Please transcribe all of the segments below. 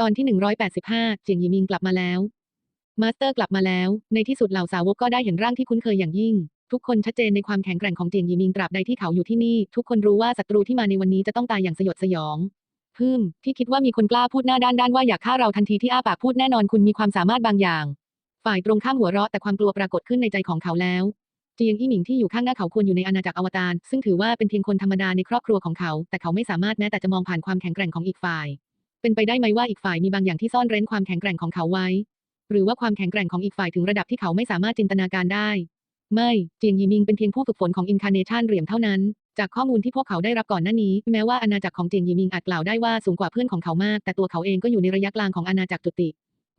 ตอนที่ 185 เจียงยีมิงกลับมาแล้ว มาสเตอร์กลับมาแล้ว ในที่สุดเหล่าสาวกก็ได้เห็นร่างที่คุ้นเคยอย่างยิ่ง ทุกคนชัดเจนในความแข็งแกร่งของเจียงยีมิงตราบใดที่เขาอยู่ที่นี่ ทุกคนรู้ว่าศัตรูที่มาในวันนี้จะต้องตายอย่างสยดสยองพึมที่คิดว่ามีคนกล้าพูดหน้าด้านด้านว่าอยากฆ่าเราทันทีที่อ้าปากพูดแน่นอนคุณมีความสามารถบางอย่าง ฝ่ายตรงข้ามหัวเราะแต่ความกลัวปรากฏขึ้นในใจของเขาแล้ว เจียงอี้หมิงที่อยู่ข้างหน้าเขาควรอยู่ในอาณาจักรอวตารซึ่งถือว่าเป็นเพียงคนธรรมดาในครอบครัวของเขา แต่เขาไม่สามารถแม้แต่จะมองผ่านความแข็งแกร่งของอีกฝ่าย เป็นไปได้ไหมว่าอีกฝ่ายมีบางอย่างที่ซ่อนเร้นความแข็งแกร่งของเขาไว้ หรือว่าความแข็งแกร่งของอีกฝ่ายถึงระดับที่เขาไม่สามารถจินตนาการได้ ไม่เจียงยีมิงเป็นเพียงผู้ฝึกฝนของอินคาเนชันเหรียญเท่านั้น จากข้อมูลที่พวกเขาได้รับก่อนหน้านี้ แม้ว่าอาณาจักรของเจียงยีมิงอาจกล่าวได้ว่าสูงกว่าเพื่อนของเขามาก แต่ตัวเขาเองก็อยู่ในระยะกลางของอาณาจักรจุติ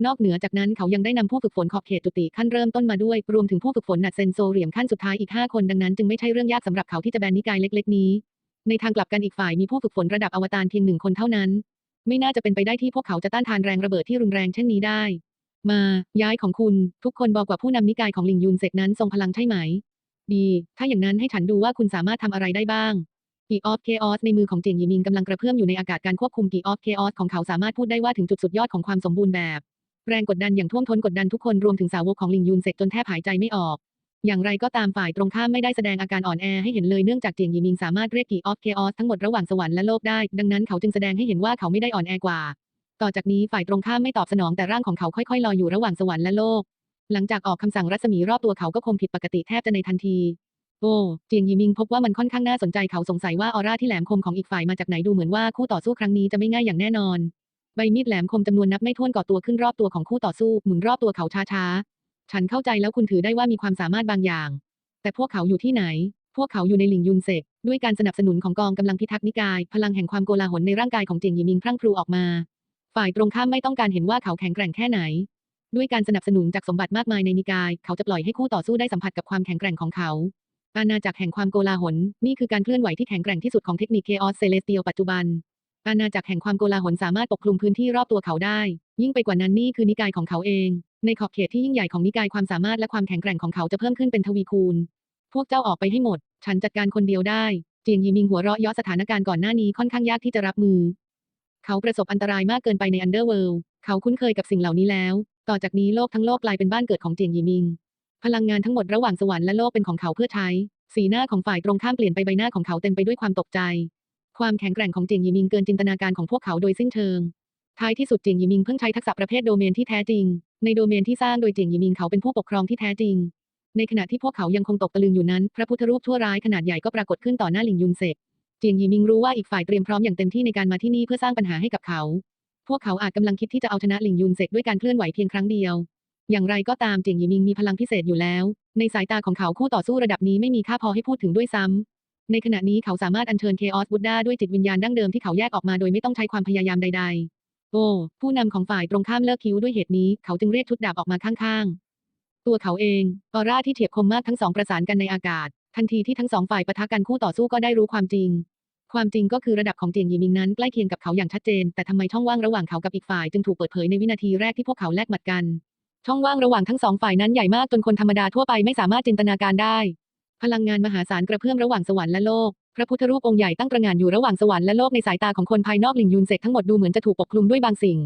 นอกเหนือจากนั้นเขายังได้นำผู้ฝึกฝนขอบเขตจุติขั้นเริ่มต้นมาด้วย รวมถึงผู้ฝึกฝนหนัดเซนโซเหรียญขั้นสุดท้ายอีก 5 คนดังนั้นจึงไม่ใช่เรื่องยากสำหรับเขาที่จะแบนนิกายเล็ก ๆ นี้ ในทางกลับกันอีกฝ่ายมีผู้ฝึกฝนระดับอวตารเพียงหนึ่งคนเท่านั้น ไม่น่าจะเป็นไปได้ที่พวกเขาจะต้านทานแรงระเบิดที่รุนแรงเช่นนี้ได้ มา ย้ายของคุณ ทุกคนบอกว่าผู้นำนิกายของหลิงยุนเซกนั้นทรงพลังใช่ไหม ดี ถ้าอย่างนั้นให้ฉันดูว่าคุณสามารถทำอะไรได้บ้างกีออฟเคออสในมือของเจียงหยีมิงกำลังกระเพื่อมอยู่ในอากาศการควบคุมกีออฟเคออสของเขาสามารถพูดได้ว่าถึงจุดสุดยอดของความสมบูรณ์แบบ แรงกดดันอย่างท่วมท้นกดดันทุกคนรวมถึงสาวกของหลิงยุนเซกจนแทบหายใจไม่ออก อย่างไรก็ตามฝ่ายตรงข้ามไม่ได้แสดงอาการอ่อนแอให้เห็นเลยเนื่องจากเจียงหยีมิงสามารถเรียกกีออฟเคออสทั้งหมดระหว่างสวรรค์และโลกได้ ดังนั้นเขาจึงแสดงให้เห็นว่าเขาไม่ได้อ่อนแอกว่า ต่อจากนี้ฝ่ายตรงข้ามไม่ตอบสนองแต่ร่างของเขาค่อยๆลอยอยู่ระหว่างสวรรค์และโลก หลังจากออกคำสั่งรัศมีรอบตัวเขาก็คงผิดปกติแทบจะในทันที โอ้เจียงยีมิงพบว่ามันค่อนข้างน่าสนใจเขาสงสัยว่าออร่าที่แหลมคมของอีกฝ่ายมาจากไหนดูเหมือนว่าคู่ต่อสู้ครั้งนี้จะไม่ง่ายอย่างแน่นอนใบมีดแหลมคมจำนวนนับไม่ถ้วนก่อตัวขึ้นรอบตัวของคู่ต่อสู้หมุนรอบตัวเขาช้าๆ ฉันเข้าใจแล้วคุณถือได้ว่ามีความสามารถบางอย่าง แต่พวกเขาอยู่ที่ไหน พวกเขาอยู่ในหลิงยุนเซกด้วยการสนับสนุนของกองกำลังพิทักษ์นิกาย พลังแห่งความโกลาหลในร่างกายของเจียงยีมิงพรั่งพรูออกมา ฝ่ายตรงข้ามไม่ต้องการเห็นว่าเขาแข็งแกร่งแค่ไหน ด้วยการสนับสนุนจากสมบัติมากมายในนิกาย เขาจะปล่อยให้คู่ต่อสู้ได้สัมผัสกับความแข็งแกร่งของเขาอาณาจักรแห่งความโกลาหล นี่คือการเคลื่อนไหวที่แข็งแกร่งที่สุดของเทคนิคเคออสเซเลสเตียลปัจจุบัน อาณาจักรแห่งความโกลาหลสามารถปกคลุมพื้นที่รอบตัวเขาได้ ยิ่งไปกว่านั้นนี่คือนิกายของเขาเอง ในขอบเขตที่ยิ่งใหญ่ของนิกายความสามารถและความแข็งแกร่งของเขาจะเพิ่มขึ้นเป็นทวีคูณ พวกเจ้าออกไปให้หมด ฉันจัดการคนเดียวได้เจียงยีมิงหัวเราะย่อสถานการณ์ก่อนหน้านี้ค่อนข้างยากที่จะรับมือ เขาประสบอันตรายมากเกินไปในอันเดอร์เวิลด์เขาคุ้นเคยกับสิ่งเหล่านี้แล้ว ต่อจากนี้โลกทั้งโลกกลายเป็นบ้านเกิดของเจียงยีมิง พลังงานทั้งหมดระหว่างสวรรค์และโลกเป็นของเขาเพื่อใช้ สีหน้าของฝ่ายตรงข้ามเปลี่ยนไปใบหน้าของเขาเต็มไปด้วยความตกใจ ความแข็งแกร่งของเจียงยีมิงเกินจินตนาการของพวกเขาโดยสิ้นเชิงท้ายที่สุดเจียงยีมิงเพิ่งใช้ทักษะประเภทโดเมนที่แท้จริง ในโดเมนที่สร้างโดยเจียงยีมิงเขาเป็นผู้ปกครองที่แท้จริง ในขณะที่พวกเขายังคงตกตะลึงอยู่นั้น พระพุทธรูปทั่วร้ายขนาดใหญ่ก็ปรากฏขึ้นต่อหน้าหลิงยุนเซกเจียงยีมิงรู้ว่าอีกฝ่ายเตรียมพร้อมอย่างเต็มที่ในการมาที่นี่เพื่อสร้างปัญหาให้กับเขา พวกเขาอาจกำลังคิดที่จะเอาชนะหลิงยุนเซกด้วยการเคลื่อนไหวเพียงครั้งเดียว อย่างไรก็ตามเจียงยีมิงมีพลังพิเศษอยู่แล้ว ในสายตาของเขาคู่ต่อสู้ระดับนี้ไม่มีค่าพอให้พูดถึงด้วยซ้ำในขณะนี้เขาสามารถอัญเชิญเคออสบุดดาด้วยจิตวิญญาณดั้งเดิมที่เขาแยกออกมาโดยไม่ต้องใช้ความพยายามใด ๆ โอ้ผู้นำของฝ่ายตรงข้ามเลิกคิ้วด้วยเหตุนี้ เขาจึงเรียกชุดดาบออกมาข้างๆ ตัวเขาเองออร่าที่เฉียบคมมากทั้งสองประสานกันในอากาศ ทันทีที่ทั้งสองฝ่ายปะทะกันคู่ต่อสู้ก็ได้รู้ความจริง ความจริงก็คือระดับของเจียงยีมิงนั้นใกล้เคียงกับเขาอย่างชัดเจน แต่ทำไมช่องว่างระหว่างเขากับอีกฝ่ายจึงถูกเปิดเผยในวินาทีแรกที่พวกเขาแลกหมัดกัน ช่องว่างระหว่างทั้งสองฝ่ายนั้นใหญ่มากจนคนธรรมดาทั่วไปไม่สามารถจินตนาการได้ พลังงานมหาศาลกระเพื่อมระหว่างสวรรค์และโลก พระพุทธรูปองค์ใหญ่ตั้งตระหง่านอยู่ระหว่างสวรรค์และโลกในสายตาของคนภายนอกหลิงยุนเซกทั้งหมดดูเหมือนจะถูกปกคลุมด้วยบางสิ่ง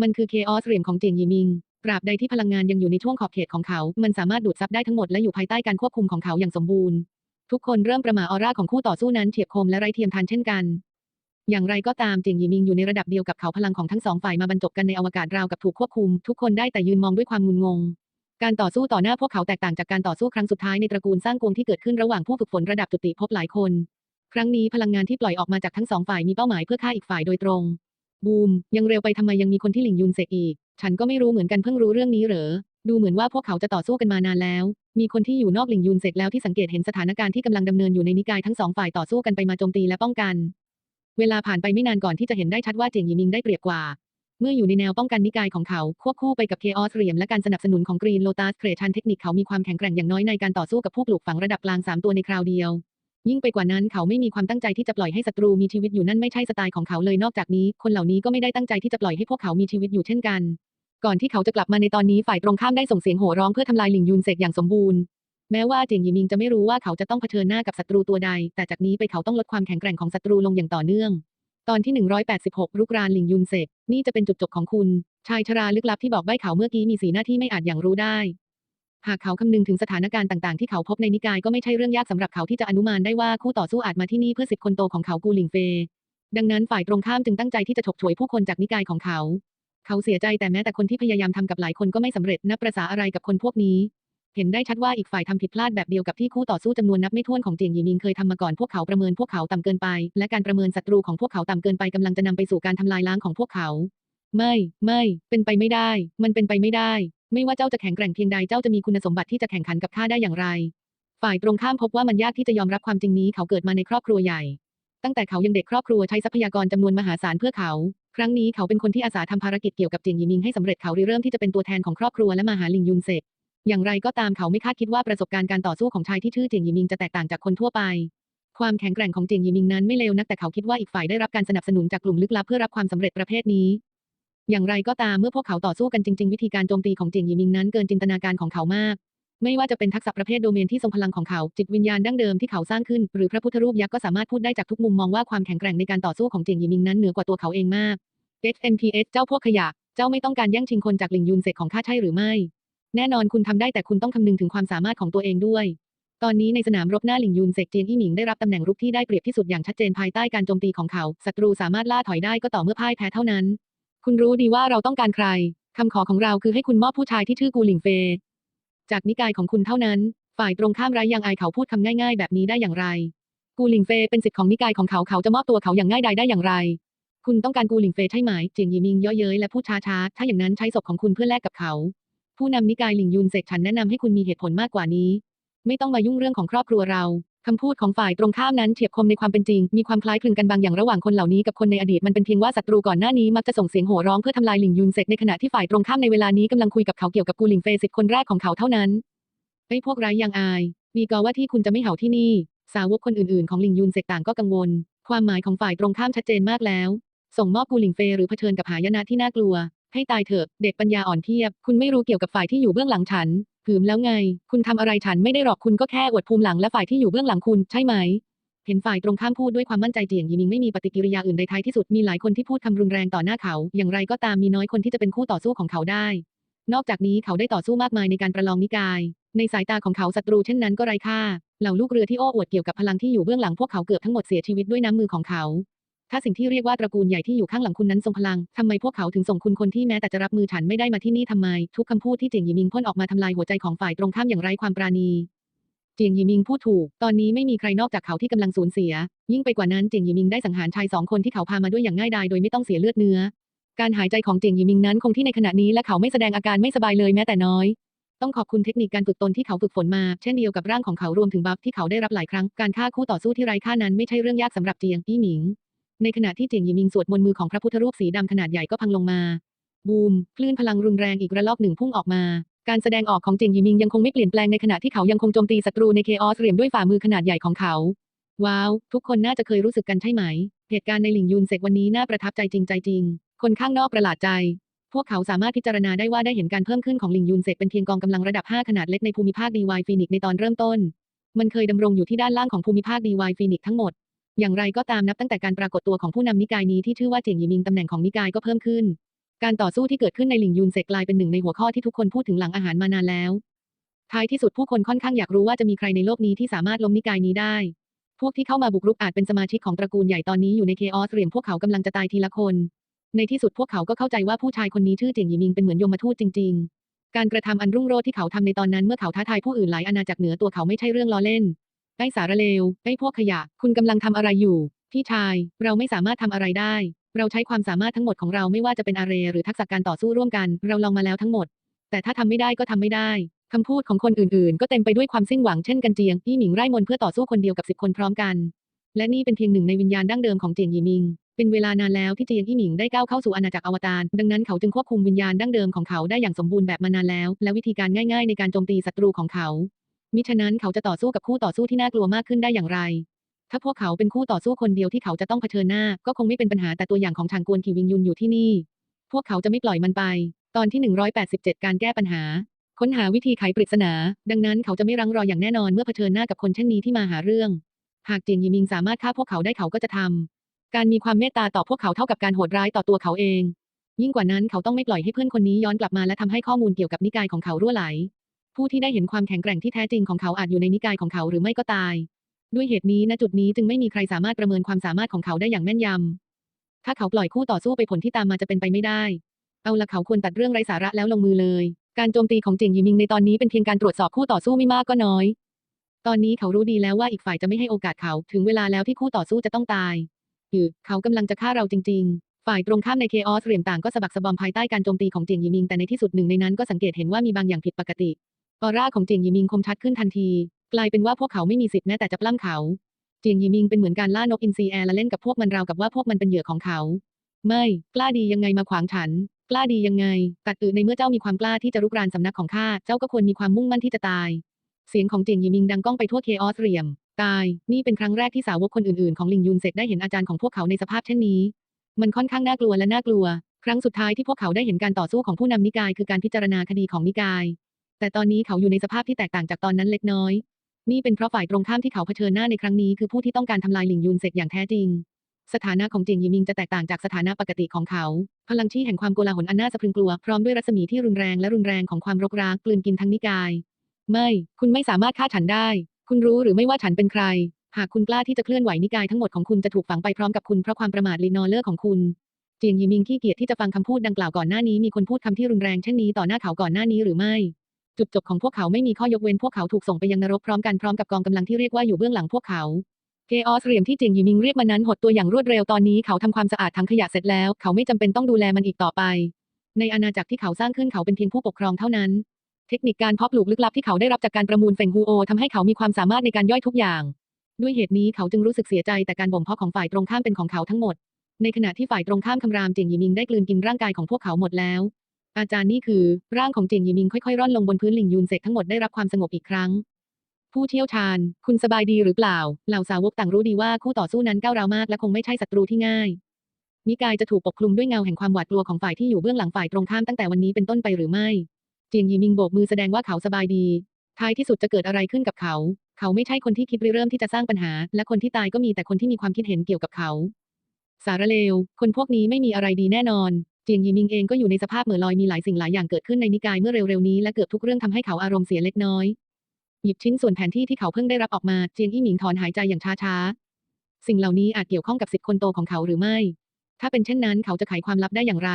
มันคือเคออสเรียมของเจียงยีมิงตราบใดที่พลังงานยังอยู่ในช่วงขอบเขตของเขา มันสามารถดูดซับได้ทั้งหมดและอยู่ภายใต้การควบคุมของเขาอย่างสมบูรณ์ ทุกคนเริ่มประหม่าออร่าของคู่ต่อสู้นั้นเฉียบคมและไร้เทียมทานเช่นกัน อย่างไรก็ตามเจียงยีมิงอยู่ในระดับเดียวกับเขาพลังของทั้งสองฝ่ายมาบรรจบกันในอวกาศราวกับถูกควบคุม ทุกคนได้แต่ยืนมองด้วยความงุนงง การต่อสู้ต่อหน้าพวกเขาแตกต่างจากการต่อสู้ครั้งสุดท้ายในตระกูลสร้างกวงที่เกิดขึ้นระหว่างผู้ฝึกฝนระดับจุติภพหลายคน ครั้งนี้พลังงานที่ปล่อยออกมาจากทั้งสองฝ่ายมีเป้าหมายเพื่อฆ่าอีกฝ่ายโดยตรง บูม ยังเร็วไปทำไมยังมีคนที่หลิงยุนเสกอีก ฉันก็ไม่รู้เหมือนกันเพิ่งรู้เรื่องนี้เหรอ ดูเหมือนว่าพวกเขาจะต่อสู้กันมานานแล้ว มีคนที่อยู่นอกหลิงยุนเสกแล้วที่สังเกตเห็นสถานการณ์ที่กำลังดำเนินอยู่ในนิกายทั้งสองฝ่ายต่อสู้กันไปมาโจมตีและป้องกัน เวลาผ่านไปไม่นานก่อนที่จะเห็นได้ชัดว่าเจียงหยีมิงได้เปรียบกว่า เมื่ออยู่ในแนวป้องกันนิกายของเขาควบคู่ไปกับเคออสเรียมและการสนับสนุนของกรีนโลตัสเครชันเทคนิคเขามีความแข็งแกร่งอย่างน้อยในการต่อสู้กับผู้ปลูกฝังระดับกลางสามตัวในคราวเดียว ยิ่งไปกว่านั้นเขาไม่มีความตั้งใจที่จะปล่อยให้ศัตรูมีชีวิตอยู่นั่นไม่ใช่สไตล์ของเขาเลยนอกจากนี้ คนเหล่านี้ก็ไม่ได้ตั้งใจที่จะปล่อยให้พวกเขามีชีวิตอยู่เช่นกัน ก่อนที่เขาจะกลับมาในตอนนี้ฝ่ายตรงข้ามได้ส่งเสียงโห่ร้องเพื่อทำลายหลิงยุนเสกอย่างสมบูรณ์แม้ว่าเจียงหยีมิงจะไม่รู้ว่าเขาจะต้องเผชิญหน้ากับศัตรูตัวใด แต่จากนี้ไปเขาต้องลดความแข็งแกร่งของศัตรูลงอย่างต่อเนื่อง ตอนที่ 186 รุกรานหลิงยุนเซกนี่จะเป็นจุดจบของคุณ ชายชราลึกลับที่บอกใบ้เขาเมื่อกี้มีสีหน้าที่ไม่อาจอย่างรู้ได้ หากเขาคำนึงถึงสถานการณ์ต่างๆที่เขาพบในนิกายก็ไม่ใช่เรื่องยากสำหรับเขาที่จะอนุมานได้ว่าคู่ต่อสู้อาจมาที่นี่เพื่อสิทธิคนโตของเขากูหลิงเฟยดังนั้นฝ่ายตรงข้ามจึงตั้งใจที่จะฉกฉวยผู้คนจากนิกายของเขา เขาเสียใจแต่แม้แต่คนที่พยายามทำกับหลายคนก็ไม่สำเร็จนับประษาอะไรกับคนพวกนี้ เห็นได้ชัดว่าอีกฝ่ายทำผิดพลาดแบบเดียวกับที่คู่ต่อสู้จำนวนนับไม่ถ้วนของเจียงหยีมิงเคยทำมาก่อนพวกเขาประเมินพวกเขาต่ำเกินไป และการประเมินศัตรูของพวกเขาต่ำเกินไปกำลังจะนำไปสู่การทำลายล้างของพวกเขา ไม่ ไม่ เป็นไปไม่ได้ มันเป็นไปไม่ได้ ไม่ว่าเจ้าจะแข็งแกร่งเพียงใดเจ้าจะมีคุณสมบัติที่จะแข่งขันกับข้าได้อย่างไร ฝ่ายตรงข้ามพบว่ามันยากที่จะยอมรับความจริงนี้เขาเกิดมาในครอบครัวใหญ่ ตั้งแต่เขายังเด็กครอบครัวใช้ทรัพยากรจำนวนมหาศาลเพื่อเขา ครั้งนี้เขาเป็นคนที่อาสาทำภารกิจเกี่ยวกับเจียงหยีมิงให้สำเร็จเขาเริ่มที่จะเป็นตัวแทนของครอบครัวและมาหาลิงยุนเซกอย่างไรก็ตามเขาไม่คาดคิดว่าประสบการณ์การต่อสู้ของชายที่ชื่อเจียงหยีมิงจะแตกต่างจากคนทั่วไป ความแข็งแกร่งของเจียงหยีมิงนั้นไม่เลวนักแต่เขาคิดว่าอีกฝ่ายได้รับการสนับสนุนจากกลุ่มลึกลับเพื่อรับความสำเร็จประเภทนี้ อย่างไรก็ตามเมื่อพวกเขาต่อสู้กันจริง ๆ วิธีการโจมตีของเจียงหยีมิงนั้นเกินจินตนาการของเขามาก ไม่ว่าจะเป็นทักษะประเภทโดเมนที่ทรงพลังของเขา จิตวิญญาณดั้งเดิมที่เขาสร้างขึ้น หรือพระพุทธรูปยักษ์ก็สามารถพูดได้จากทุกมุมมองว่าความแข็งแกร่งในการต่อสู้ของเจียงหยีมิงนั้นเหนือกว่าตัวเขาเองมาก XMPS เจ้าพวกขยะ เจ้าไม่ต้องการแย่งชิงคนจากหลิงยุนเสกของข้าใช่หรือไม่ แน่นอนคุณทำได้แต่คุณต้องคำนึงถึงความสามารถของตัวเองด้วย ตอนนี้ในสนามรบหน้าหลิงยุนเซกเจียงอี้หมิงได้รับตำแหน่งรุกที่ได้เปรียบที่สุดอย่างชัดเจนภายใต้การโจมตีของเขาศัตรูสามารถล่าถอยได้ก็ต่อเมื่อพ่ายแพ้เท่านั้น คุณรู้ดีว่าเราต้องการใคร คำขอของเราคือให้คุณมอบผู้ชายที่ชื่อกูหลิงเฟยจากนิกายของคุณเท่านั้น ฝ่ายตรงข้ามไร้ยังอายเขาพูดคำง่ายๆ แบบนี้ได้อย่างไร กูหลิงเฟยเป็นสิทธิ์ของนิกายของเขาเขาจะมอบตัวเขาอย่างง่ายดายได้อย่างไร คุณต้องการกูหลิงเฟยใช่ไหมเจียงหยีมิงเย่อเย้ยและพูดช้าๆถ้าอย่างนั้นใช้ศพของคุณเพื่อแลกกับเขา ผู้นำนิกายหลิงยุนเสกฉันแนะนำให้คุณมีเหตุผลมากกว่านี้ ไม่ต้องมายุ่งเรื่องของครอบครัวเรา คำพูดของฝ่ายตรงข้ามนั้นเฉียบคมในความเป็นจริง มีความคล้ายคลึงกันบางอย่างระหว่างคนเหล่านี้กับคนในอดีตมันเป็นเพียงว่าศัตรูก่อนหน้านี้มักจะส่งเสียงโห่ร้องเพื่อทำลายหลิงยุนเซกในขณะที่ฝ่ายตรงข้ามในเวลานี้กำลังคุยกับเขาเกี่ยวกับกูหลิงเฟยสิทธิ์คนแรกของเขาเท่านั้นไอ้พวกไร้ยังอายมีกอว่าที่คุณจะไม่เห่าที่นี่ สาวกคนอื่นๆของหลิงยุนเซกต่างก็กังวล ความหมายของฝ่ายตรงข้ามชัดเจนมากแล้ว ส่งมอบกูหลิงเฟยหรือเผชิญกับหายนะที่น่ากลัว ให้ตายเถอะ เด็กปัญญาอ่อนเทียบ คุณไม่รู้เกี่ยวกับฝ่ายที่อยู่เบื้องหลังฉัน หืมแล้วไง คุณทำอะไรฉันไม่ได้หรอกคุณก็แค่อวดภูมิหลังและฝ่ายที่อยู่เบื้องหลังคุณใช่ไหม เห็นฝ่ายตรงข้ามพูดด้วยความมั่นใจเจียงยีมิงไม่มีปฏิกิริยาอื่นใดท้ายที่สุดมีหลายคนที่พูดคำรุนแรงต่อหน้าเขา อย่างไรก็ตามมีน้อยคนที่จะเป็นคู่ต่อสู้ของเขาได้ นอกจากนี้เขาได้ต่อสู้มากมายในการประลองนิกาย ในสายตาของเขาศัตรูเช่นนั้นก็ไร้ค่าเหล่าลูกเรือที่โอ้อวดเกี่ยวกับพลังที่อยู่เบื้องหลังพวกเขาเกือบทั้งหมดเสียชีวิตด้วยน้ำมือของเขา ถ้าสิ่งที่เรียกว่าตระกูลใหญ่ที่อยู่ข้างหลังคุณนั้นทรงพลัง ทำไมพวกเขาถึงส่งคุณคนที่แม้แต่จะรับมือฉันไม่ได้มาที่นี่ทำไม ทุกคำพูดที่เจียงหยีมิงพ่นออกมาทำลายหัวใจของฝ่ายตรงข้ามอย่างไร้ความปราณี เจียงหยีมิงพูดถูก ตอนนี้ไม่มีใครนอกจากเขาที่กำลังสูญเสีย ยิ่งไปกว่านั้นเจียงหยีมิงได้สังหารชายสองคนที่เขาพามาด้วยอย่างง่ายดายโดยไม่ต้องเสียเลือดเนื้อ การหายใจของเจียงหยีมิงนั้นคงที่ในขณะนี้และเขาไม่แสดงอาการไม่สบายเลยแม้แต่น้อยต้องขอบคุณเทคนิคการฝึกตนที่เขาฝึกฝนมา เช่นเดียวกับร่างของเขารวมถึงบัฟที่เขาได้รับหลายครั้ง การฆ่าคู่ต่อสู้ที่ไร้ค่านั้นไม่ใช่เรื่องยากสำหรับเจียงอี้หมิง ในขณะที่เจียงหยีมิงสวดมนต์มือของพระพุทธรูปสีดำขนาดใหญ่ก็พังลงมา บูม คลื่นพลังรุนแรงอีกระลอกหนึ่งพุ่งออกมา การแสดงออกของเจียงหยีมิงยังคงไม่เปลี่ยนแปลงในขณะที่เขายังคงโจมตีศัตรูในเคออสเหลี่ยมด้วยฝ่ามือขนาดใหญ่ของเขา ว้าว ทุกคนน่าจะเคยรู้สึกกันใช่ไหม เหตุการณ์ในหลิงยุนเซกวันนี้น่าประทับใจจริงใจจริง คนข้างนอกประหลาดใจ พวกเขาสามารถพิจารณาได้ว่าได้เห็นการเพิ่มขึ้นของหลิงยุนเซกเป็นเพียงกองกำลังระดับ 5 ขนาดเล็กในภูมิภาคดีวายฟีนิกในตอนเริ่มต้น มันเคยดำรงอยู่ที่ด้านล่างของภูมิภาคดีวายฟีนิกทั้งหมด อย่างไรก็ตามนับตั้งแต่การปรากฏตัวของผู้นำนิกายนี้ที่ชื่อว่าเจียงหยีมิงตำแหน่งของนิกายก็เพิ่มขึ้น การต่อสู้ที่เกิดขึ้นในหลิงยุนเซกกลายเป็นหนึ่งในหัวข้อที่ทุกคนพูดถึงหลังอาหารมานานแล้ว ท้ายที่สุดผู้คนค่อนข้างอยากรู้ว่าจะมีใครในโลกนี้ที่สามารถล้มนิกายนี้ได้ พวกที่เข้ามาบุกรุกอาจเป็นสมาชิกของตระกูลใหญ่ตอนนี้อยู่ในเคออสเหลี่ยมพวกเขากำลังจะตายทีละคน ในที่สุดพวกเขาก็เข้าใจว่าผู้ชายคนนี้ชื่อเจียงหยีมิงเป็นเหมือนยมทูตจริง ๆ การกระทำอันรุ่งโรจน์ที่เขาทำในตอนนั้นเมื่อเขาท้าทายผู้อื่นหลายอาณาจักรเหนือตัวเขาไม่ใช่เรื่องล้อเล่น ไอ้สารเลว ไอ้พวกขยะ คุณกำลังทำอะไรอยู่ พี่ชาย เราไม่สามารถทำอะไรได้ เราใช้ความสามารถทั้งหมดของเราไม่ว่าจะเป็นอาเรหรือทักษะการต่อสู้ร่วมกัน เราลองมาแล้วทั้งหมด แต่ถ้าทำไม่ได้ก็ทำไม่ได้คำพูดของคนอื่นๆ ก็เต็มไปด้วยความสิ้นหวังเช่นกันเจียงพี่หมิงไร่มนเพื่อต่อสู้คนเดียวกับสิบคนพร้อมกัน และนี่เป็นเพียงหนึ่งในวิญญาณดั้งเดิมของเจียงหยีมิง เป็นเวลานานแล้วที่เจียงอี้หมิงได้ก้าวเข้าสู่อาณาจักรอวตารดังนั้นเขาจึงควบคุมวิญญาณดั้งเดิมของเขาได้อย่างสมบูรณ์แบบมานานแล้ว และวิธีการง่าย ๆ ในการโจมตีศัตรูของเขา มิฉะนั้นเขาจะต่อสู้กับคู่ต่อสู้ที่น่ากลัวมากขึ้นได้อย่างไร ถ้าพวกเขาเป็นคู่ต่อสู้คนเดียวที่เขาจะต้องเผชิญหน้า ก็คงไม่เป็นปัญหาแต่ตัวอย่างของชางกวนขีวิงยุนอยู่ที่นี่ พวกเขาจะไม่ปล่อยมันไป ตอนที่ 187 การแก้ปัญหา ค้นหาวิธีไขปริศนา ดังนั้นเขาจะไม่รังรออย่างแน่นอนเมื่อเผชิญหน้ากับคนเช่นนี้ที่มาหาเรื่อง หากเจียงยีมิงสามารถฆ่าพวกเขาได้เขาก็จะทการมีความเมตตาต่อพวกเขาเท่ากับการโหดร้ายต่อตัวเขาเอง ยิ่งกว่านั้นเขาต้องไม่ปล่อยให้เพื่อนคนนี้ย้อนกลับมาและทำให้ข้อมูลเกี่ยวกับนิกายของเขารั่วไหล ผู้ที่ได้เห็นความแข็งแกร่งที่แท้จริงของเขาอาจอยู่ในนิกายของเขาหรือไม่ก็ตาย ด้วยเหตุนี้ณจุดนี้จึงไม่มีใครสามารถประเมินความสามารถของเขาได้อย่างแม่นยำ ถ้าเขาปล่อยคู่ต่อสู้ไปผลที่ตามมาจะเป็นไปไม่ได้ เอาละเขาควรตัดเรื่องไร้สาระแล้วลงมือเลย การโจมตีของเจียงหยีมิงในตอนนี้เป็นเพียงการตรวจสอบคู่ต่อสู้ไม่มากก็น้อย ตอนนี้เขารู้ดีแล้วว่าอีกฝ่ายจะไม่ให้โอกาสเขา ถึงเวลาแล้วที่คู่ต่อสู้จะต้องตายคือเขากำลังจะฆ่าเราจริง ๆฝ่ายตรงข้ามในเคออสเหลี่ยมต่างก็สะบักสะบอมภายใต้การโจมตีของเจียงหยีมิงแต่ในที่สุดหนึ่งในนั้นก็สังเกตเห็นว่ามีบางอย่างผิดปกติ ออร่าของเจียงยีมิงคมชัดขึ้นทันที กลายเป็นว่าพวกเขาไม่มีสิทธิ์แม้แต่จะปล้ำเขา เจียงยีมิงเป็นเหมือนการล่านกอินทรีแอร์และเล่นกับพวกมันราวกับว่าพวกมันเป็นเหยื่อของเขา ไม่ กล้าดียังไงมาขวางฉัน กล้าดียังไง ตัดตือในเมื่อเจ้ามีความกล้าที่จะรุกรานสำนักของข้า เจ้าก็ควรมีความมุ่งมั่นที่จะตาย เสียงของเจียงยีมิงดังก้องไปทั่วเคออสเหลี่ยม ตาย นี่เป็นครั้งแรกที่สาวกคนอื่นๆของลิงยุนเซกได้เห็นอาจารย์ของพวกเขาในสภาพเช่นนี้ มันค่อนข้างน่ากลัวและน่ากลัว ครั้งสุดท้ายที่พวกเขาได้เห็นการต่อสู้ของผู้นำนิกายคือการพิจารณาคดีของนิกาย แต่ตอนนี้เขาอยู่ในสภาพที่แตกต่างจากตอนนั้นเล็กน้อย นี่เป็นเพราะฝ่ายตรงข้ามที่เขาเผชิญหน้าในครั้งนี้คือผู้ที่ต้องการทำลายหลิงยุนเซกอย่างแท้จริง สถานะของเจียงหยีมิงจะแตกต่างจากสถานะปกติของเขา พลังชี้แห่งความโกลาหลอันน่าสะพรึงกลัวพร้อมด้วยรัศมีที่รุนแรงและรุนแรงของความรกร้ากกลืนกินทั้งนิกาย ไม่ คุณไม่สามารถฆ่าฉันได้ คุณรู้หรือไม่ว่าฉันเป็นใคร หากคุณกล้าที่จะเคลื่อนไหวนิกายทั้งหมดของคุณจะถูกฝังไปพร้อมกับคุณเพราะความประมาทลีนอเลอร์ของคุณเจียงหยีมิงขี้เกียจที่จะฟังคำพูดดังกล่าวก่อนหน้านี้มีคนพูดคำที่รุนแรงเช่นนี้ต่อหน้าเขาก่อนหน้านี้หรือไม่ จุดจบของพวกเขาไม่มีข้อยกเว้นพวกเขาถูกส่งไปยังนรกพร้อมกันพร้อมกับกองกำลังที่เรียกว่าอยู่เบื้องหลังพวกเขาเคออสเหลี่ยมที่เจียงหยีมิงเรียกมานั้นหดตัวอย่างรวดเร็วตอนนี้เขาทำความสะอาดถังขยะเสร็จแล้ว เขาไม่จำเป็นต้องดูแลมันอีกต่อไป ในอาณาจักรที่เขาสร้างขึ้นเขาเป็นเพียงผู้ปกครองเท่านั้น เทคนิคการเพาะปลูกลึกลับที่เขาได้รับจากการประมูลเฟงฮูโอทำให้เขามีความสามารถในการย่อยทุกอย่าง ด้วยเหตุนี้เขาจึงรู้สึกเสียใจแต่การบ่มเพาะของฝ่ายตรงข้ามเป็นของเขาทั้งหมด ในขณะที่ฝ่ายตรงข้ามคำรามเจียงหยีมิงได้กลืนกินร่างกายของพวกเขาหมดแล้ว อาจารย์นี่คือ ร่างของเจียงหยีมิงค่อยๆร่อนลงบนพื้นหลิงยูนเสกทั้งหมดได้รับความสงบอีกครั้ง ผู้เชี่ยวชาญ คุณสบายดีหรือเปล่า เหล่าสาวกต่างรู้ดีว่าคู่ต่อสู้นั้นก้าวร้าวมากและคงไม่ใช่ศัตรูที่ง่าย นิกายจะถูกปกคลุมด้วยเงาแห่งความหวาดกลัวของฝ่ายที่อยู่เบื้องหลังฝ่ายตรงข้ามตั้งแต่วันนี้เป็นต้นไปหรือไม่ เจียงยีมิงโบกมือแสดงว่าเขาสบายดี ท้ายที่สุดจะเกิดอะไรขึ้นกับเขา เขาไม่ใช่คนที่คิดริเริ่มที่จะสร้างปัญหา และคนที่ตายก็มีแต่คนที่มีความคิดเห็นเกี่ยวกับเขา สารเลว คนพวกนี้ไม่มีอะไรดีแน่นอน เจียงยีมิงเองก็อยู่ในสภาพเหม่อลอยมีหลายสิ่งหลายอย่างเกิดขึ้นในนิกายเมื่อเร็วๆนี้และเกือบทุกเรื่องทำให้เขาอารมณ์เสียเล็กน้อย หยิบชิ้นส่วนแผนที่ที่เขาเพิ่งได้รับออกมาเจียงอี้หมิงถอนหายใจอย่างช้าๆ สิ่งเหล่านี้อาจเกี่ยวข้องกับสิทธิ์คนโตของเขาหรือไม่ ถ้าเป็นเช่นนั้นเขาจะไขความลับได้อย่างไร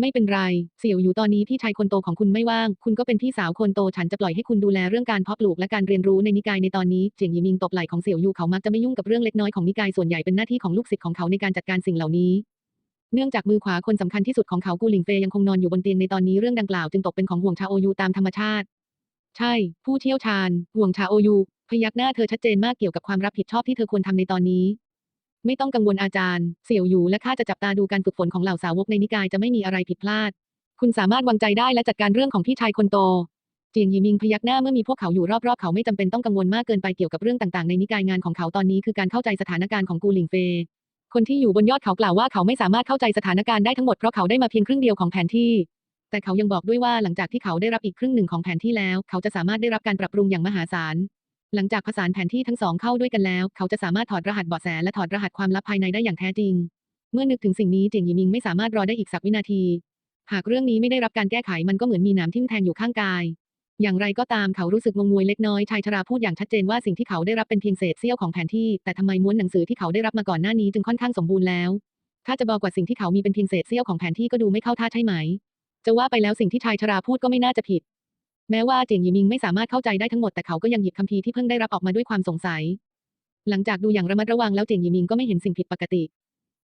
ไม่เป็นไรเสี่ยวอยู่ตอนนี้พี่ชายคนโตของคุณไม่ว่าง คุณก็เป็นพี่สาวคนโตฉันจะปล่อยให้คุณดูแลเรื่องการเพาะปลูกและการเรียนรู้ในนิกายในตอนนี้เจียงยีมิงตบไหล่ของเสี่ยวอยู่เขามักจะไม่ยุ่งกับเรื่องเล็กน้อยของนิกายส่วนใหญ่เป็นหน้าที่ของลูกศิษย์ของเขาในการจัดการสิ่งเหล่านี้ เนื่องจากมือขวาคนสำคัญที่สุดของเขากูหลิงเฟยยังคงนอนอยู่บนเตียงในตอนนี้เรื่องดังกล่าวจึงตกเป็นของห่วงชาโอยูตามธรรมชาติ ใช่ ผู้เชี่ยวชาญ ห่วงชาโอยู พยักหน้าเธอชัดเจนมากเกี่ยวกับความรับผิดชอบที่เธอควรทำในตอนนี้ ไม่ต้องกังวลอาจารย์ เสี่ยวอยู่และข้าจะจับตาดูการฝึกฝนของเหล่าสาวกในนิกายจะไม่มีอะไรผิดพลาด คุณสามารถวางใจได้และจัดการเรื่องของพี่ชายคนโตเจียงยีมิงพยักหน้าเมื่อมีพวกเขาอยู่รอบๆเขาไม่จำเป็นต้องกังวลมากเกินไปเกี่ยวกับเรื่องต่างๆในนิกายงานของเขาตอนนี้คือการเข้าใจสถานการณ์ของกูหลิงเฟย คนที่อยู่บนยอดเขากล่าวว่าเขาไม่สามารถเข้าใจสถานการณ์ได้ทั้งหมดเพราะเขาได้มาเพียงครึ่งเดียวของแผนที่ แต่เขายังบอกด้วยว่าหลังจากที่เขาได้รับอีกครึ่งหนึ่งของแผนที่แล้ว เขาจะสามารถได้รับการปรับปรุงอย่างมหาศาล หลังจากผสานแผนที่ทั้งสองเข้าด้วยกันแล้ว เขาจะสามารถถอดรหัสเบาะแสและถอดรหัสความลับภายในได้อย่างแท้จริง เมื่อนึกถึงสิ่งนี้เจียงหยีมิงไม่สามารถรอได้อีกสักวินาที หากเรื่องนี้ไม่ได้รับการแก้ไขมันก็เหมือนมีนามทิ่มแทงอยู่ข้างกาย อย่างไรก็ตามเขารู้สึกงงงวยเล็กน้อยชายชราพูดอย่างชัดเจนว่าสิ่งที่เขาได้รับเป็นเพียงเศษเสี้ยวของแผนที่ แต่ทำไมม้วนหนังสือที่เขาได้รับมาก่อนหน้านี้จึงค่อนข้างสมบูรณ์แล้ว ถ้าจะบอกว่าสิ่งที่เขามีเป็นเพียงเศษเสี้ยวของแผนที่ก็ดูไม่เข้าท่าใช่ไหม จะว่าไปแล้วสิ่งที่ชายชราพูดก็ไม่น่าจะผิด แม้ว่าเจียงหยีมิงไม่สามารถเข้าใจได้ทั้งหมดแต่เขาก็ยังหยิบคัมภีร์ที่เพิ่งได้รับออกมาด้วยความสงสัย หลังจากดูอย่างระมัดระวังแล้วเจียงหยีมิงก็ไม่เห็นสิ่งผิดปกติ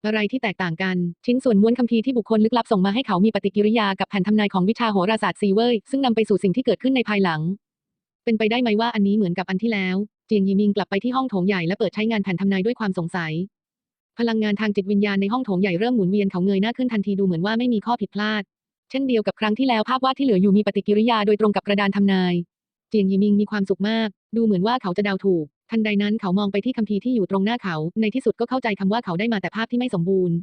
อะไรที่แตกต่างกัน ชิ้นส่วนม้วนคัมภีร์ที่บุคคลลึกลับส่งมาให้เขามีปฏิกิริยากับแผ่นทำนายของวิชาโหราศาสตร์ซีเว่ยซึ่งนำไปสู่สิ่งที่เกิดขึ้นในภายหลัง เป็นไปได้ไหมว่าอันนี้เหมือนกับอันที่แล้ว เจียงยีมิงกลับไปที่ห้องโถงใหญ่และเปิดใช้งานแผ่นทำนายด้วยความสงสัย พลังงานทางจิตวิญญาณในห้องโถงใหญ่เริ่มหมุนเวียนเขาเงยหน้าขึ้นทันทีดูเหมือนว่าไม่มีข้อผิดพลาด เช่นเดียวกับครั้งที่แล้วภาพวาดที่เหลืออยู่มีปฏิกิริยาโดยตรงกับกระดานทำนาย เจียงยีมิงมีความสุขมาก ดูเหมือนว่าเขาจะเดาถูก ทันใดนั้นเขามองไปที่คัมภีร์ที่อยู่ตรงหน้าเขา ในที่สุดก็เข้าใจคำว่าเขาได้มาแต่ภาพที่ไม่สมบูรณ์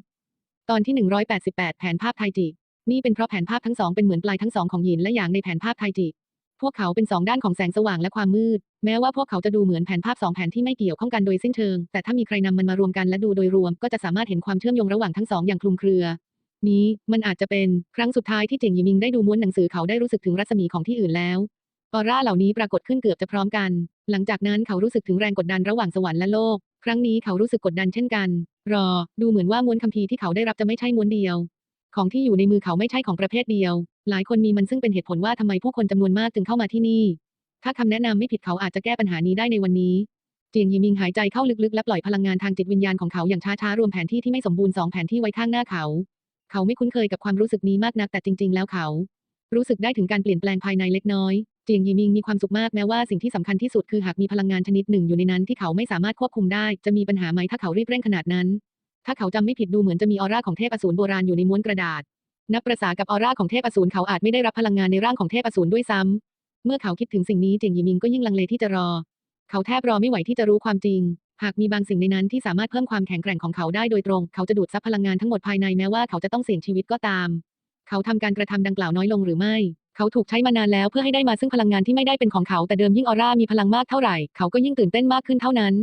ตอนที่ 188 แผนภาพไทจินี่เป็นเพราะแผนภาพทั้งสองเป็นเหมือนปลายทั้งสองของหยินและหยางในแผนภาพไทจิพวกเขาเป็นสองด้านของแสงสว่างและความมืด แม้ว่าพวกเขาจะดูเหมือนแผนภาพสองแผนที่ไม่เกี่ยวข้องกันโดยสิ้นเชิง แต่ถ้ามีใครนำมันมารวมกันและดูโดยรวม ก็จะสามารถเห็นความเชื่อมโยงระหว่างทั้งสองอย่างคลุมเครือ นี้มันอาจจะเป็นครั้งสุดท้ายที่เจียงหยีมิงได้ดูม้วนหนังสือเขาได้รู้สึกถึงรัศมีของที่อื่นแล้ว ออร่าเหล่านี้ปรากฏขึ้นเกือบจะพร้อมกัน หลังจากนั้นเขารู้สึกถึงแรงกดดันระหว่างสวรรค์และโลก ครั้งนี้เขารู้สึกกดดันเช่นกัน รอ ดูเหมือนว่าม้วนคัมภีร์ที่เขาได้รับจะไม่ใช่ม้วนเดียว ของที่อยู่ในมือเขาไม่ใช่ของประเภทเดียว หลายคนมีมันซึ่งเป็นเหตุผลว่าทำไมผู้คนจำนวนมากจึงเข้ามาที่นี่ ถ้าคำแนะนำไม่ผิดเขาอาจจะแก้ปัญหานี้ได้ในวันนี้ เจียงยีมิงหายใจเข้าลึกๆ และปล่อยพลังงานทางจิตวิญญาณของเขาอย่างช้าๆ รวมแผนที่ที่ไม่สมบูรณ์สองแผนที่ไว้ข้างหน้าเขา เขาไม่คุ้นเคยกับความรู้สึกนี้มากนักแต่จริง ๆ แล้วเขา รู้สึกได้ถึงการเปลี่ยนแปลงภายในเล็กน้อย เจียงยีมิงมีความสุขมากแม้ว่าสิ่งที่สำคัญที่สุดคือหากมีพลังงานชนิดหนึ่งอยู่ในนั้นที่เขาไม่สามารถควบคุมได้ จะมีปัญหาไหมถ้าเขารีบเร่งขนาดนั้น ถ้าเขาจำไม่ผิดดูเหมือนจะมีออร่าของเทพอสูรโบราณอยู่ในม้วนกระดาษ นับประสากับออร่าของเทพอสูรเขาอาจไม่ได้รับพลังงานในร่างของเทพอสูรด้วยซ้ำเมื่อเขาคิดถึงสิ่งนี้เจียงหยีมิงก็ยิ่งลังเลที่จะรอ เขาแทบรอไม่ไหวที่จะรู้ความจริง หากมีบางสิ่งในนั้นที่สามารถเพิ่มความแข็งแกร่งของเขาได้โดยตรง เขาจะดูดซับพลังงานทั้งหมดภายในแม้ว่าเขาจะต้องเสี่ยงชีวิตก็ตาม เขาทำการกระทำดังกล่าวน้อยลงหรือไม่ เขาถูกใช้มานานแล้วเพื่อให้ได้มาซึ่งพลังงานที่ไม่ได้เป็นของเขาแต่เดิมยิ่งออร่ามีพลังมากเท่าไหร่เขาก็ยิ่งตื่นเต้นมากขึ้นเท่านั้น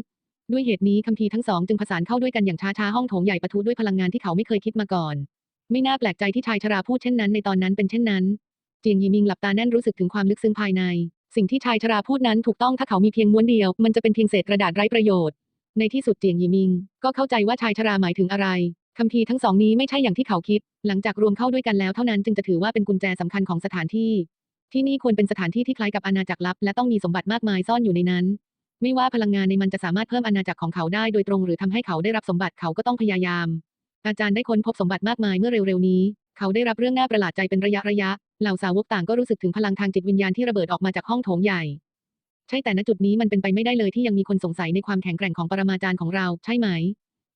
ด้วยเหตุนี้คัมภีร์ทั้งสองจึงผสานเข้าด้วยกันอย่างช้าๆห้องโถงใหญ่ปะทุด้วยพลังงานที่เขาไม่เคยคิดมาก่อน ไม่น่าแปลกใจที่ชายชราพูดเช่นนั้นในตอนนั้นเป็นเช่นนั้นเจียงยีมิงหลับตาแน่นรู้สึกถึงความลึกซึ้งภายใน สิ่งที่ชายชราพูดนั้นถูกต้องถ้าเขามีเพียงม้วนเดียว มันจะเป็นเพียงเศษกระดาษไร้ประโยชน์ ในที่สุดเจียงยีมิง ก็เข้าใจว่าชายชราหมายถึงอะไร คัมภีทั้งสองนี้ไม่ใช่อย่างที่เขาคิด หลังจากรวมเข้าด้วยกันแล้วเท่านั้นจึงจะถือว่าเป็นกุญแจสำคัญของสถานที่ ที่นี่ควรเป็นสถานที่ที่คล้ายกับอาณาจักรลับ และต้องมีสมบัติมากมายซ่อนอยู่ในนั้น ไม่ว่าพลังงานในมันจะสามารถเพิ่มอาณาจักรของเขาได้โดยตรงหรือทำให้เขาได้รับสมบัติเขาก็ต้องพยายาม อาจารย์ได้ค้นพบสมบัติมากมายเมื่อเร็วๆนี้ เขาได้รับเรื่องน่าประหลาดใจเป็นระยะระยะ เหล่าสาวกต่างก็รู้สึกถึงพลังทางจิตวิญญาณที่ระเบิดออกมาจากห้องโถงใหญ่ ใช่แต่ณจุดนี้มันเป็นไปไม่ได้เลยที่ยังมีคนสงสัยในความแข็งแกร่งของปรมาจารย์ของเรา ใช่ไหม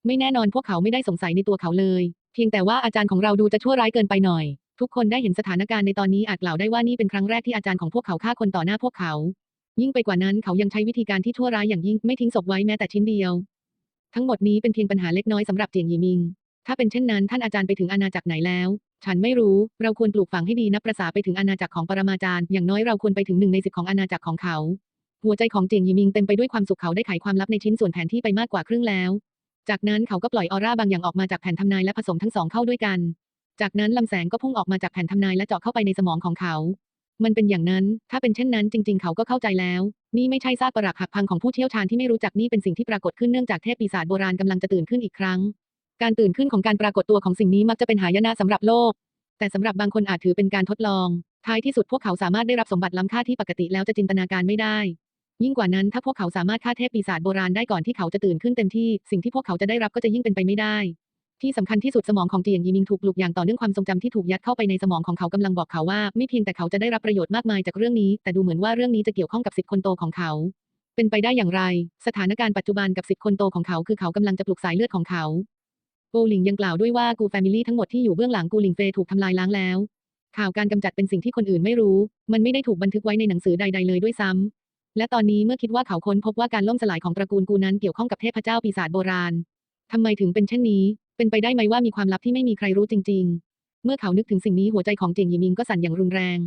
ไม่แน่นอนพวกเขาไม่ได้สงสัยในตัวเขาเลย เพียงแต่ว่าอาจารย์ของเราดูจะชั่วร้ายเกินไปหน่อย ทุกคนได้เห็นสถานการณ์ในตอนนี้อาจกล่าวได้ว่านี่เป็นครั้งแรกที่อาจารย์ของพวกเขาฆ่าคนต่อหน้าพวกเขา ยิ่งไปกว่านั้นเขายังใช้วิธีการที่ชั่วร้ายอย่างยิ่งไม่ทิ้งศพไว้แม้แต่ชิ้นเดียว ทั้งหมดนี้เป็นเพียงปัญหาเล็กน้อยสำหรับเจียงหยีมิง ถ้าเป็นเช่นนั้นท่านอาจารย์ไปถึงอาณาจักรไหนแล้ว ฉันไม่รู้ เราควรปลูกฝังให้ดีนับประสาไปถึงอาณาจักรของปรมาจารย์ อย่างน้อยเราควรไปถึงหนึ่งในสิบของอาณาจักรของเขาหัวใจของเจียงหยีมิงเต็มไปด้วยความสุขเขาได้ไขความลับในชิ้นส่วนแผนที่ไปมากกว่าครึ่งแล้ว จากนั้นเขาก็ปล่อยออร่าบางอย่างออกมาจากแผ่นทำนายและผสมทั้งสองเข้าด้วยกัน จากนั้นลำแสงก็พุ่งออกมาจากแผ่นทำนายและเจาะเข้าไปในสมองของเขา มันเป็นอย่างนั้น ถ้าเป็นเช่นนั้นจริง ๆ เขาก็เข้าใจแล้ว นี่ไม่ใช่ซากปรักหักพังของผู้เชี่ยวชาญที่ไม่รู้จักนี่เป็นสิ่งที่ปรากฏขึ้นเนื่องจากเทพปีศาจโบราณกำลังจะตื่นขึ้นอีกครั้ง การตื่นขึ้นของการปรากฏตัวของสิ่งนี้มักจะเป็นหายนะสำหรับโลก แต่สำหรับบางคนอาจถือเป็นการทดลอง ท้ายที่สุดพวกเขาสามารถได้รับสมบัติล้ำค่าที่ปกติแล้วจะจินตนาการไม่ได้ ยิ่งกว่านั้นถ้าพวกเขาสามารถฆ่าเทพปีศาจโบราณได้ก่อนที่เขาจะตื่นขึ้นเต็มที่ สิ่งที่พวกเขาจะได้รับก็จะยิ่งเป็นไปไม่ได้ ที่สำคัญที่สุดสมองของเจียงยีมิงถูกปลุกอย่างต่อเนื่องความทรงจำที่ถูกยัดเข้าไปในสมองของเขากำลังบอกเขาว่า ไม่เพียงแต่เขาจะได้รับประโยชน์มากมายจากเรื่องนี้ แต่ดูเหมือนว่าเรื่องนี้จะเกี่ยวข้องกับสิทธิ์คนโตของเขา เป็นไปได้อย่างไร สถานการณ์ปัจจุบันกับสิทธิ์คนโตของเขาคือเขากำลังจะปลุกสายเลือดของเขาโกหลิงยังกล่าวด้วยว่ากูแฟมิลี่ทั้งหมดที่อยู่เบื้องหลังกูหลิงเฟยถูกทำลายล้างแล้ว ข่าวการกำจัดเป็นสิ่งที่คนอื่นไม่รู้ มันไม่ได้ถูกบันทึกไว้ในหนังสือใด ๆ เลยด้วยซ้ำ และตอนนี้เมื่อคิดว่าเขาค้นพบว่าการล่มสลายของตระกูลกูนั้นเกี่ยวข้องกับเทพเจ้าปีศาจโบราณทำไมถึงเป็นเช่นนี้ เป็นไปได้ไหมว่ามีความลับที่ไม่มีใครรู้จริง ๆ เมื่อเขานึกถึงสิ่งนี้หัวใจของเจียงหยีมิงก็สั่นอย่างรุนแรง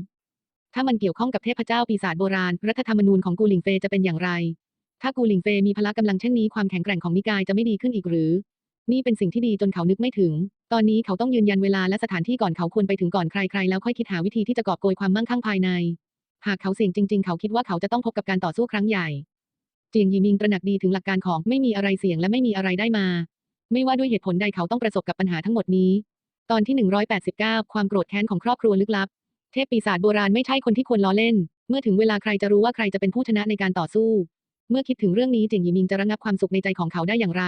ถ้ามันเกี่ยวข้องกับเทพเจ้าปีศาจโบราณ รัฐธรรมนูญของกูหลิงเฟยจะเป็นอย่างไร ถ้ากูหลิงเฟยมีพละกำลังเช่นนี้ความแข็งแกร่งของนิกายจะไม่ดีขึ้นอีกหรือ นี่เป็นสิ่งที่ดีจนเขานึกไม่ถึง ตอนนี้เขาต้องยืนยันเวลาและสถานที่ก่อนเขาควรไปถึงก่อนใครๆแล้วค่อยคิดหาวิธีที่จะกอบโกยความมั่งคั่งภายใน หากเขาเสี่ยงจริง ๆ เขาคิดว่าเขาจะต้องพบกับการต่อสู้ครั้งใหญ่ เจียงยีมิงตระหนักดีถึงหลักการของไม่มีอะไรเสี่ยงและไม่มีอะไรได้มา ไม่ว่าด้วยเหตุผลใดเขาต้องประสบกับปัญหาทั้งหมดนี้ ตอนที่ 189 ความโกรธแค้นของครอบครัวลึกลับ เทพปีศาจโบราณไม่ใช่คนที่ควรล้อเล่น เมื่อถึงเวลาใครจะรู้ว่าใครจะเป็นผู้ชนะในการต่อสู้ เมื่อคิดถึงเรื่องนี้เจียงยีมิงจะระงับความสุขในใจของเขาได้อย่างไร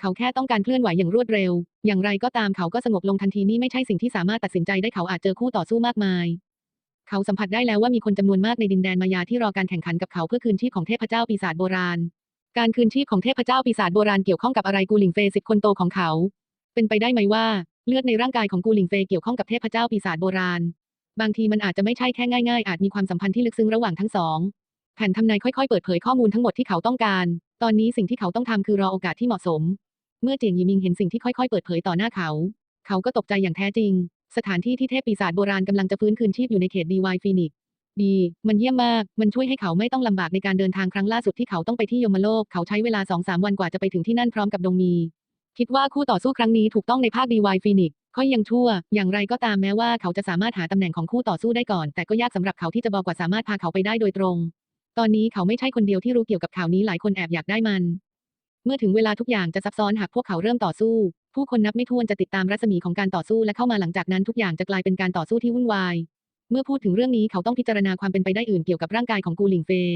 เขาแค่ต้องการเคลื่อนไหวอย่างรวดเร็ว อย่างไรก็ตามเขาก็สงบลงทันทีนี่ไม่ใช่สิ่งที่สามารถตัดสินใจได้เขาอาจเจอคู่ต่อสู้มากมาย เขาสัมผัสได้แล้วว่ามีคนจำนวนมากในดินแดนมายาที่รอการแข่งขันกับเขาเพื่อคืนชีพของเทพเจ้าปีศาจโบราณ การคืนชีพของเทพเจ้าปีศาจโบราณเกี่ยวข้องกับอะไรกูหลิงเฟยสิทธิ์คนโตของเขา เป็นไปได้ไหมว่าเลือดในร่างกายของกูหลิงเฟยเกี่ยวข้องกับเทพเจ้าปีศาจโบราณ บางทีมันอาจจะไม่ใช่แค่ง่ายๆ อาจมีความสัมพันธ์ที่ลึกซึ้งระหว่างทั้งสองแผ่นทำนายค่อยๆ เปิดเผยข้อมูลทั้งหมดที่เขาต้องการ ตอนนี้สิ่งที่เขาต้องทำคือรอโอกาสที่เหมาะสม เมื่อเจียงยีมิงเห็นสิ่งที่ค่อยๆ เปิดเผยต่อหน้าเขา เขาก็ตกใจอย่างแท้จริง สถานที่ที่เทพปีศาจโบราณกำลังจะฟื้นคืนชีพอยู่ในเขตดีวายฟีนิกดี มันเยี่ยมมาก มันช่วยให้เขาไม่ต้องลำบากในการเดินทางครั้งล่าสุดที่เขาต้องไปที่ยมโลก เขาใช้เวลาสองสามวันกว่าจะไปถึงที่นั่นพร้อมกับดงมี คิดว่าคู่ต่อสู้ครั้งนี้ถูกต้องในภาคดีวายฟีนิกค่อยยังชั่ว อย่างไรก็ตามแม้ว่าเขาจะสามารถหาตำแหน่งของคู่ต่อสู้ได้ก่อน แต่ก็ยากสำหรับเขาที่จะบอกว่าสามารถพาเขาไปได้โดยตรง ตอนนี้เขาไม่ใช่คนเดียวที่รู้เกี่ยวกับข่าวนี้หลายคนแอบอยากได้มัน เมื่อถึงเวลาทุกอย่างจะซับซ้อนหากพวกเขาเริ่มต่อสู้ ผู้คนนับไม่ถ้วนจะติดตามรัศมีของการต่อสู้และเข้ามาหลังจากนั้นทุกอย่างจะกลายเป็นการต่อสู้ที่วุ่นวาย เมื่อพูดถึงเรื่องนี้เขาต้องพิจารณาความเป็นไปได้อื่นเกี่ยวกับร่างกายของกูหลิงเฟย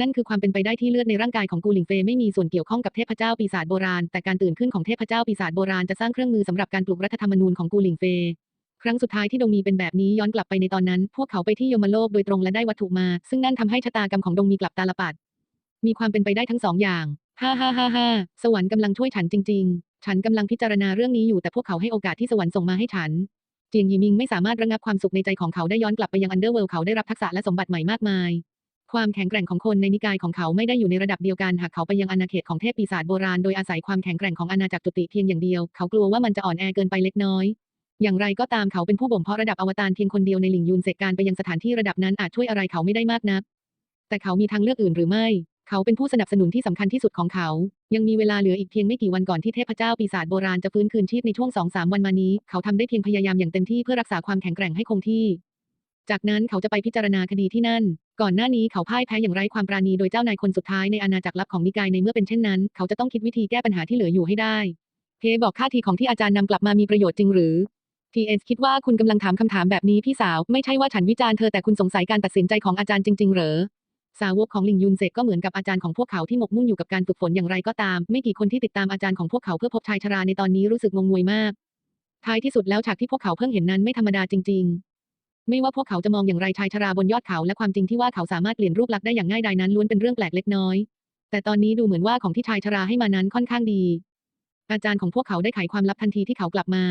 นั่นคือความเป็นไปได้ที่เลือดในร่างกายของกูหลิงเฟยไม่มีส่วนเกี่ยวข้องกับเทพเจ้าปีศาจโบราณ แต่การตื่นขึ้นของเทพเจ้าปีศาจโบราณจะสร้างเครื่องมือสำหรับการปลุกรัฐธรรมนูญของกูหลิงเฟยครั้งสุดท้ายที่ดงมีเป็นแบบนี้ย้อนกลับไปในตอนนั้น พวกเขาไปที่ยมโลกโดยตรงและได้วัตถุมา ซึ่งนั่นทำให้ชะตากรรมของดงมีกลับตาลปัดมีความเป็นไปได้ทั้งสองอย่าง ฮ่าฮ่าฮ่าฮ่าสวรรค์กำลังช่วยฉันจริง ๆ ฉันกำลังพิจารณาเรื่องนี้อยู่แต่พวกเขาให้โอกาสที่สวรรค์ส่งมาให้ฉันเจียงยีมิงไม่สามารถระงับความสุขในใจของเขาได้ย้อนกลับไปยังอันเดอร์เวิลด์เขาได้รับทักษะและสมบัติใหม่มากมาย ความแข็งแกร่งของคนในนิกายของเขาไม่ได้อยู่ในระดับเดียวกันหากเขาไปยังอาณาเขตของเทพปีศาจโบราณโดยอาศัยความแข็งแกร่งของอาณาจักรจุติเพียงอย่างเดียว เขากลัวว่ามันจะอ่อนแอเกินไปเล็กน้อย อย่างไรก็ตามเขาเป็นผู้บ่มเพาะระดับอวตารเพียงคนเดียวในหลิงยูนเสกการไปยังสถานที่ระดับนั้นอาจช่วยอะไรเขาไม่ได้มากนัก แต่เขามีทางเลือกอื่นหรือไม่ เขาเป็นผู้สนับสนุนที่สำคัญที่สุดของเขา ยังมีเวลาเหลืออีกเพียงไม่กี่วันก่อนที่เทพเจ้าปีศาจโบราณจะฟื้นคืนชีพในช่วงสองสามวันมานี้ เขาทำได้เพียงพยายามอย่างเต็มที่เพื่อรักษาความแข็งแกร่งให้คงที่ จากนั้นเขาจะไปพิจารณาคดีที่นั่น ก่อนหน้านี้เขาพ่ายแพ้อย่างไร้ความปราณีโดยเจ้านายคนสุดท้ายในอาณาจักรลับของนิกายในเมื่อเป็นเช่นนั้น เขาจะต้องคิดวิธีแก้ปัญหาที่เหลืออยู่ให้ได้ เพบอกท่าทีของที่อาจารย์นำกลับมามีประโยชน์จริงหรือ TS คิดว่าคุณกำลังถามคำถามแบบนี้พี่สาว ไม่ใช่ว่าฉันวิจารณ์เธอแต่คุณสงสัยการตัดสินใจของอาจารย์จริง ๆ เหรอ สาวกของลิงยุนเซกก็เหมือนกับอาจารย์ของพวกเขาที่หมกมุ่นอยู่กับการฝึกฝนอย่างไรก็ตาม ไม่กี่คนที่ติดตามอาจารย์ของพวกเขาเพื่อพบชายชราในตอนนี้รู้สึกงงงวยมาก ท้ายที่สุดแล้วฉากที่พวกเขาเพิ่งเห็นนั้นไม่ธรรมดาจริง ๆ ไม่ว่าพวกเขาจะมองอย่างไรชายชราบนยอดเขาและความจริงที่ว่าเขาสามารถเปลี่ยนรูปลักษณ์ได้อย่างง่ายดายนั้นล้วนเป็นเรื่องแปลกเล็กน้อย แต่ตอนนี้ดูเหมือนว่าของที่ชายชราให้มานั้นค่อนข้างดี อาจารย์ของพวกเขาได้ไขความลับทันทีที่เขากลับมา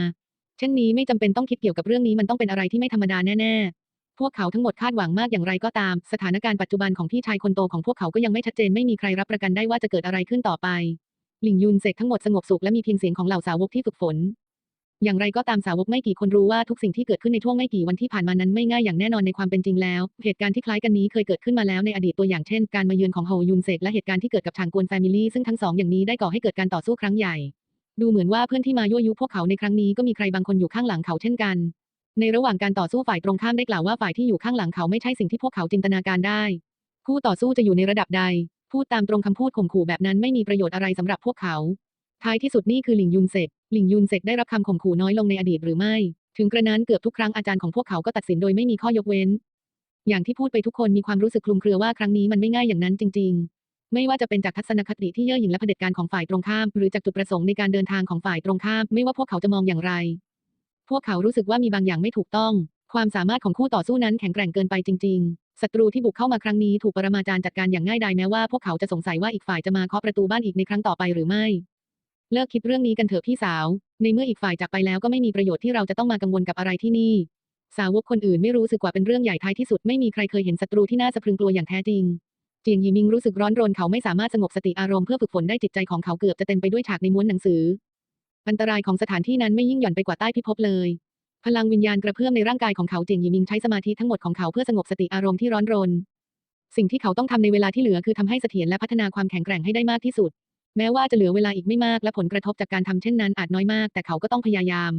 เช่นนี้ไม่จำเป็นต้องคิดเกี่ยวกับเรื่องนี้มันต้องเป็นอะไรที่ไม่ธรรมดาแน่ๆ พวกเขาทั้งหมดคาดหวังมากอย่างไรก็ตาม สถานการณ์ปัจจุบันของพี่ชายคนโตของพวกเขาก็ยังไม่ชัดเจนไม่มีใครรับประกันได้ว่าจะเกิดอะไรขึ้นต่อไป หลิงยุนเสกทั้งหมดสงบสุขและมีเพียงเสียงของเหล่าสาวกที่ฝึกฝน อย่างไรก็ตามสาวกไม่กี่คนรู้ว่าทุกสิ่งที่เกิดขึ้นในช่วงไม่กี่วันที่ผ่านมานั้นไม่ง่ายอย่างแน่นอนในความเป็นจริงแล้ว เหตุการณ์ที่คล้ายกันนี้เคยเกิดขึ้นมาแล้วในอดีตตัวอย่างเช่น การมาเยือนของโฮยุนเซกและเหตุการณ์ที่เกิดกับชางกวนแฟมิลี่ซึ่งทั้งสองอย่างนี้ได้ก่อให้เกิดการต่อสู้ครั้งใหญ่ดูเหมือนว่าเพื่อนที่มายั่วยุพวกเขาในครั้งนี้ก็มีใครบางคนอยู่ข้างหลังเขาเช่นกัน ในระหว่างการต่อสู้ฝ่ายตรงข้ามได้กล่าวว่าฝ่ายที่อยู่ข้างหลังเขาไม่ใช่สิ่งที่พวกเขาจินตนาการได้ คู่ต่อสู้จะอยู่ในระดับใด พูดตามตรงคำพูดข่มขู่แบบนั้นไม่มีประโยชน์อะไรสำหรับพวกเขา ท้ายที่สุดนี่คือหลิงยุนเซกหลิงยุนเซกได้รับคำข่มขู่น้อยลงในอดีตหรือไม่ ถึงกระนั้นเกือบทุกครั้งอาจารย์ของพวกเขาก็ตัดสินโดยไม่มีข้อยกเว้น อย่างที่พูดไปทุกคนมีความรู้สึกคลุมเครือว่าครั้งนี้มันไม่ง่ายอย่างนั้นจริง ๆ ไม่ว่าจะเป็นจากทัศนคติที่เย่อหยิ่งและเผด็จการของฝ่ายตรงข้าม หรือจากจุดประสงค์ในการเดินทางของฝ่ายตรงข้าม ไม่ว่าพวกเขาจะมองอย่างไร พวกเขารู้สึกว่ามีบางอย่างไม่ถูกต้อง ความสามารถของคู่ต่อสู้นั้นแข็งแกร่งเกินไปจริง ๆ ศัตรูที่บุกเข้ามาครั้งนี้ถูกปรมาจารย์จัดการอย่างง่ายดายแม้ว่าพวกเขาจะสงสัยว่าอีกฝ่ายจะมาเคาะประตูบ้านอีกในครั้งต่อไปหรือไม่ เลิกคิดเรื่องนี้กันเถอะพี่สาว ในเมื่ออีกฝ่ายจากไปแล้วก็ไม่มีประโยชน์ที่เราจะต้องมากังวลกับอะไรที่นี่ สาวกคนอื่นไม่รู้สึกว่าเป็นเรื่องใหญ่ท้ายที่สุดไม่มีใครเคยเห็นศัตรูที่น่าสะพรึงกลัวอย่างแท้จริงเจียงยีมิงรู้สึกร้อนรนเขาไม่สามารถสงบสติอารมณ์เพื่อฝึกฝนได้จิตใจของเขาเกือบจะเต็มไปด้วยฉากในม้วนหนังสือ อันตรายของสถานที่นั้นไม่ยิ่งหย่อนไปกว่าใต้พิภพเลย พลังวิญญาณกระเพื่อมในร่างกายของเขาเจียงยิมิงใช้สมาธิทั้งหมดของเขาเพื่อสงบสติอารมณ์ที่ร้อนรน สิ่งที่เขาต้องทำในเวลาที่เหลือคือทำให้เสถียรและพัฒนาความแข็งแกร่งให้ได้มากที่สุด แม้ว่าจะเหลือเวลาอีกไม่มากและผลกระทบจากการทำเช่นนั้นอาจน้อยมาก แต่เขาก็ต้องพยายาม